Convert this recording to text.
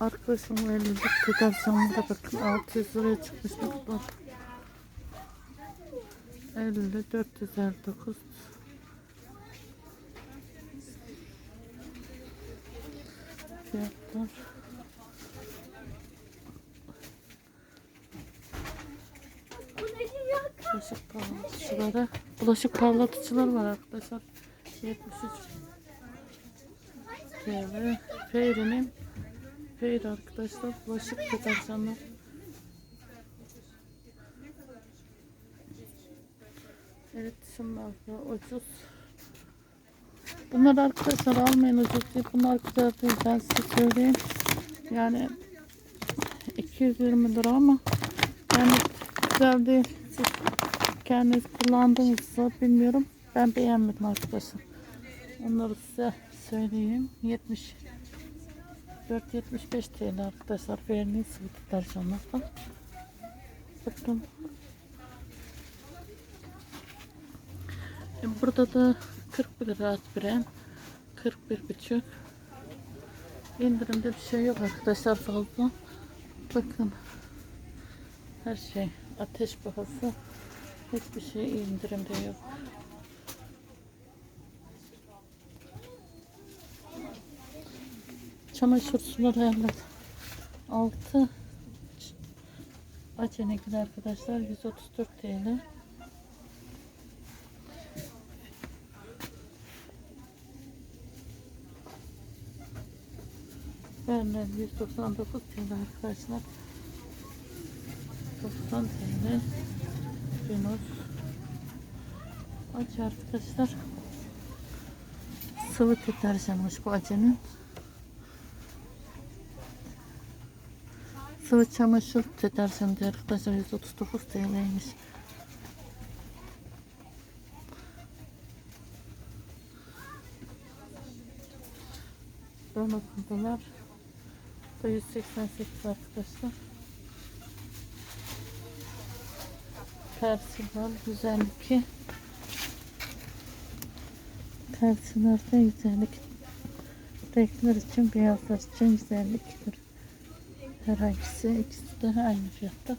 Arkadaşım 50'lik deterjanlara bakın 600 liraya çıkmış ne kadar. 50 459 fiyatlar. Bulaşık parlatıcıları. Bulaşık parlatıcılar var arkadaşlar. 73 TL. Fairy'nin Fairy arkadaşlar. Bulaşık deterjanı. Evet şunlar da ucuz. Bunlar arkadaşlar almayın ucuz değil. Bunlar güzel değil ben size söyleyeyim. Yani 220 lira ama yani güzel değil. Siz kendiniz kullandığınızda bilmiyorum. Ben beğenmedim arkadaşlar. Onları size söyleyeyim. 70 4.75 TL arkadaşlar. Verniği sıvı deterjanlardan. Bakın. E, Burada da 41 lira aspirin. 41 buçuk. İndirimde bir şey yok arkadaşlar fazla. Bakın. Her şey ateş pahası. Hiçbir şey indirimde yok. Çamaşır suları yerler. 6 Acenekiler arkadaşlar 134 TL. Vermez 199 TL arkadaşlar. 90 TL. Yunus. Acı arkadaşlar. Sıvı deterjanmış bu acının. Sıvı çamaşır deterjanı diyor arkadaşlar 139 TL'ymiş. Donatlılar da 188 arkadaşlar. Tersiler 152. Tersiler de 152. Renkler için beyazlar için 152 lira. Her ikisi ikisi de aynı fiyatta.